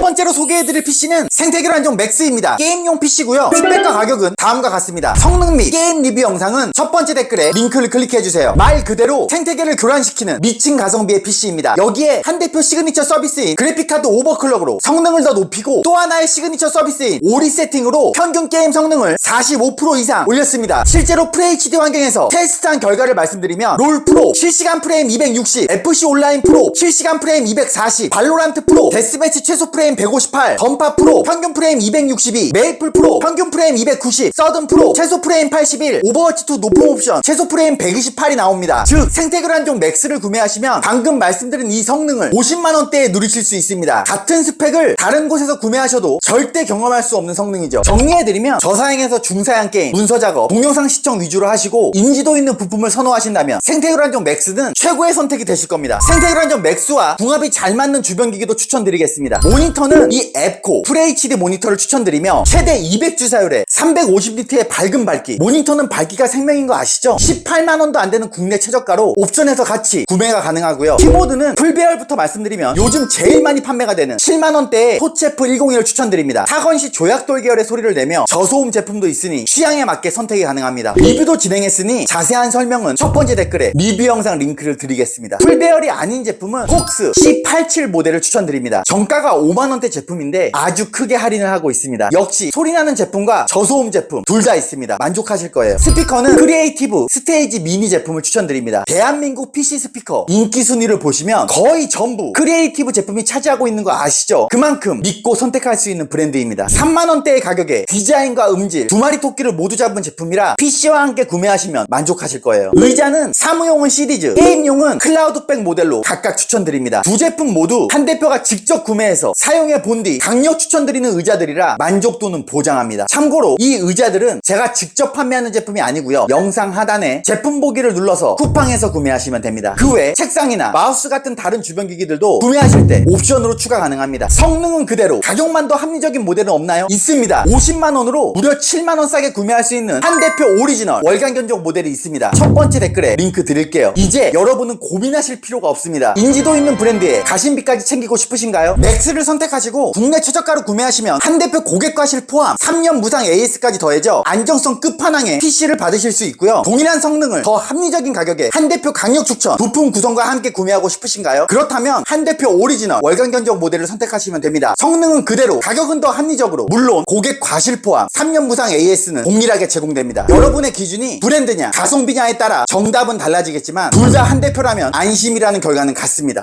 번째로 소개해드릴 PC는 생태계로 한정 맥스입니다. 게임용 PC고요. 스펙과 가격은 다음과 같습니다. 성능 및 게임 리뷰 영상은 첫 번째 댓글에 링크를 클릭해주세요. 말 그대로 생태계를 교란시키는 미친 가성비의 PC입니다. 여기에 한 대표 시그니처 서비스인 그래픽카드 오버클럭으로 성능을 더 높이고 또 하나의 시그니처 서비스인 오리 세팅으로 평균 게임 성능을 45% 이상 올렸습니다. 실제로 FHD 환경에서 테스트한 결과를 말씀드리면 롤 프로 실시간 프레임 260, FC 온라인 프로 실시간 프레임 240, 발로란트 프로 데스매치 최소 프레임 158, 던파 프로 평균 프레임 262, 메이플 프로 평균 프레임 290, 서든 프로 최소 프레임 81, 오버워치2 높은 옵션 최소 프레임 128이 나옵니다. 즉 생태계란종 맥스를 구매하시면 방금 말씀드린 이 성능을 50만원대에 누리실 수 있습니다. 같은 스펙을 다른 곳에서 구매하셔도 절대 경험할 수 없는 성능이죠. 정리해드리면 저사양에서 중사양 게임, 문서 작업, 동영상 시청 위주로 하시고 인지도 있는 부품을 선호하신다면 생태계란종 맥스는 최고의 선택이 되실 겁니다. 생태계란종 맥스와 궁합이 잘 맞는 주변기기도 추천드리겠습니다. 모니터 는 이 앱코 FHD 모니터를 추천드리며 최대 200주사율에 350니트의 밝은 밝기 모니터는 밝기가 생명인 거 아시죠? 18만원도 안 되는 국내 최저가로 옵션에서 같이 구매가 가능하고요. 키보드는 풀배열부터 말씀드리면 요즘 제일 많이 판매가 되는 7만원대의 토체프 101을 추천드립니다. 타건시 조약돌 계열의 소리를 내며 저소음 제품도 있으니 취향에 맞게 선택이 가능합니다. 리뷰도 진행했으니 자세한 설명은 첫 번째 댓글에 리뷰 영상 링크를 드리겠습니다. 풀배열이 아닌 제품은 폭스 C87 모델을 추천드립니다. 정가가 5만 원대 제품인데 아주 크게 할인을 하고 있습니다. 역시 소리나는 제품과 저소음 제품 둘 다 있습니다. 만족하실 거예요. 스피커는 크리에이티브 스테이지 미니 제품을 추천드립니다. 대한민국 PC 스피커 인기 순위를 보시면 거의 전부 크리에이티브 제품이 차지하고 있는 거 아시죠? 그만큼 믿고 선택할 수 있는 브랜드입니다. 3만원대의 가격에 디자인과 음질 두 마리 토끼를 모두 잡은 제품이라 PC와 함께 구매하시면 만족하실 거예요. 의자는 사무용은 시리즈, 게임용은 클라우드백 모델로 각각 추천드립니다. 두 제품 모두 한 대표가 직접 구매해서 사용 해 본 뒤 강력 추천드리는 의자들이라 만족도는 보장합니다. 참고로 이 의자들은 제가 직접 판매하는 제품이 아니고요. 영상 하단에 제품 보기를 눌러서 쿠팡에서 구매하시면 됩니다. 그 외 책상이나 마우스 같은 다른 주변 기기들도 구매하실 때 옵션으로 추가 가능합니다. 성능은 그대로 가격만 더 합리적인 모델은 없나요? 있습니다. 50만 원으로 무려 7만 원 싸게 구매할 수 있는 한 대표 오리지널 월간 견적 모델이 있습니다. 첫 번째 댓글에 링크 드릴게요. 이제 여러분은 고민하실 필요가 없습니다. 인지도 있는 브랜드에 가심비까지 챙기고 싶으신가요? 맥스를 선택하시고 국내 최저가로 구매하시면 한 대표 고객 과실 포함 3년 무상 AS까지 더해져 안정성 끝판왕의 PC를 받으실 수 있고요. 동일한 성능을 더 합리적인 가격에 한 대표 강력 추천 부품 구성과 함께 구매하고 싶으신가요? 그렇다면 한 대표 오리지널 월간 견적 모델을 선택하시면 됩니다. 성능은 그대로 가격은 더 합리적으로 물론 고객 과실 포함 3년 무상 AS는 동일하게 제공됩니다. 여러분의 기준이 브랜드냐 가성비냐에 따라 정답은 달라지겠지만 둘 다 한 대표라면 안심이라는 결과는 같습니다.